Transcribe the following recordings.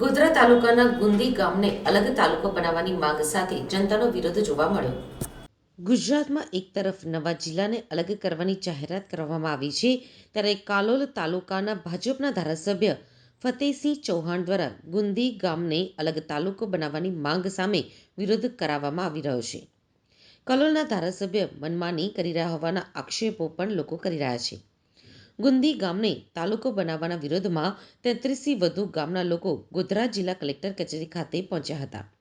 ગોધરા તાલુકાના ગુંદી ગામને અલગ તાલુકો બનાવવાની માંગ સાથે જનતાનો વિરોધ જોવા મળ્યો. ગુજરાતમાં એક તરફ નવા જિલ્લાને અલગ કરવાની જાહેરાત કરવામાં આવી છે, ત્યારે કાલોલ તાલુકાના ભાજપના ધારાસભ્ય ફતેહસિંહ ચૌહાણ દ્વારા ગુંદી ગામને અલગ તાલુકો બનાવવાની માંગ સામે વિરોધ કરાવવામાં આવી રહ્યો છે. કલોલના ધારાસભ્ય મનમાની કરી રહ્યા હોવાના આક્ષેપો પણ લોકો કરી રહ્યા છે. ગુંદી ગામને તાલુકો બનાવવાના વિરોધમાં તેત્રીસથી વધુ ગામના લોકો ગોધરા જિલ્લા કલેક્ટર કચેરી ખાતે પહોંચ્યા હતા.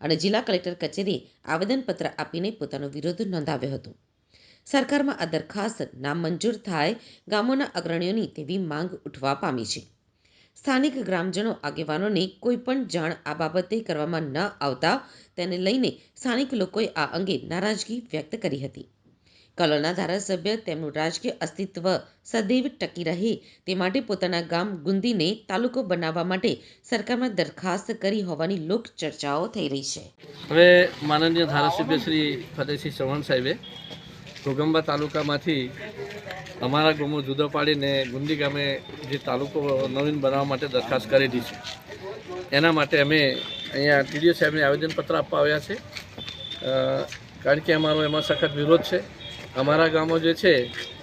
અને જિલ્લા કલેક્ટર કચેરીએ આવેદનપત્ર આપીને પોતાનો વિરોધ નોંધાવ્યો હતો. સરકારમાં આ દરખાસ્ત નામંજૂર થાય ગામોના અગ્રણીઓની તેવી માંગ ઉઠવા પામી છે. સ્થાનિક ગ્રામજનો આગેવાનોને કોઈ પણ જાણ આ બાબતે કરવામાં ન આવતા તેને લઈને સ્થાનિક લોકોએ આ અંગે નારાજગી વ્યક્ત કરી હતી. કલોલના ધારાસભ્ય તેમનું રાજકીય અસ્તિત્વ સદૈવ ટકી રહે. તે માટે પોતાના ગામ ગુંદીને તાલુકો બનાવવા માટે સરકારમાં દરખાસ્ત કરી હોવાની લોક ચર્ચાઓ થઈ રહી છે. હવે માનનીય ધારાસભ્ય શ્રી ફતેહસિંહ ચૌહાણ સાહેબે ઘોગંબા તાલુકામાંથી અમારા ગામો જુદો પાડીને ગુંદી ગામે જે તાલુકો નવીન બનાવવા માટે દરખાસ્ત કરેલી છે. એના માટે અમે અહીંયા ટીડીઓ સાહેબને આવેદનપત્ર આપવા આવ્યા છે. કારણ કે અમારો એમાં સખત વિરોધ છે. અમારા ગામો જે છે,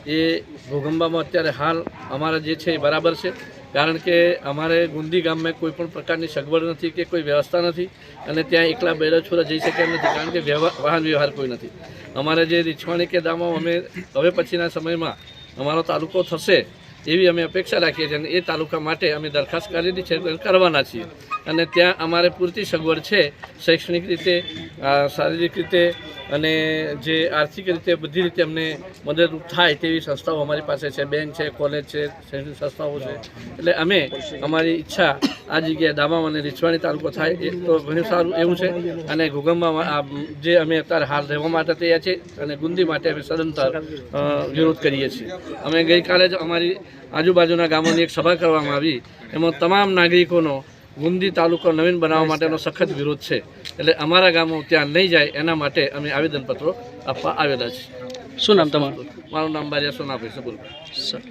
એ ભૂગંબામાં અત્યારે હાલ અમારા જે છે એ બરાબર છે. કારણ કે અમારે ગુંદી ગામમાં કોઈ પણ પ્રકારની સગવડ નથી કે કોઈ વ્યવસ્થા નથી અને ત્યાં એકલા બેડા છોરા જઈ શકે એમ નથી કારણ કે વાહન વ્યવહાર કોઈ નથી. અમારે જે રીછવાણી કે દામો અમે હવે પછીના સમયમાં અમારો તાલુકો થશે એવી અમે અપેક્ષા રાખીએ છીએ અને એ તાલુકા માટે અમે દરખાસ્ત કરેલી છે, કરવાના છીએ. અને ત્યાં અમારે પૂરતી સગવડ છે, શૈક્ષણિક રીતે શારીરિક રીતે અને જે આર્થિક રીતે બધી રીતે અમને મદદરૂપ થાય તેવી સંસ્થાઓ અમારી પાસે છે. બેંક છે, કોલેજ છે, શૈક્ષણિક સંસ્થાઓ છે. એટલે અમે અમારી ઈચ્છા આ જગ્યાએ દામા અને રીછવાણી તાલુકો થાય એ તો ઘણું સારું એવું છે. અને ઘુગમમાં જે અમે અત્યારે હાલ રહેવા માટે તૈયાર છે અને ગુંદી માટે અમે સદંતર વિરોધ કરીએ છીએ. અમે ગઈકાલે જ અમારી આજુબાજુના ગામોની એક સભા કરવામાં આવી. એમાં તમામ નાગરિકોનો ગુંદી તાલુકો નવીન બનાવવા માટેનો સખત વિરોધ છે. એટલે અમારા ગામો ત્યાં નહીં જાય એના માટે અમે આવેદનપત્રો આપવા આવેલા છે શું નામ તમારું? મારું નામ બારિયા સોનાભાઈ સબુલભાઈ સર.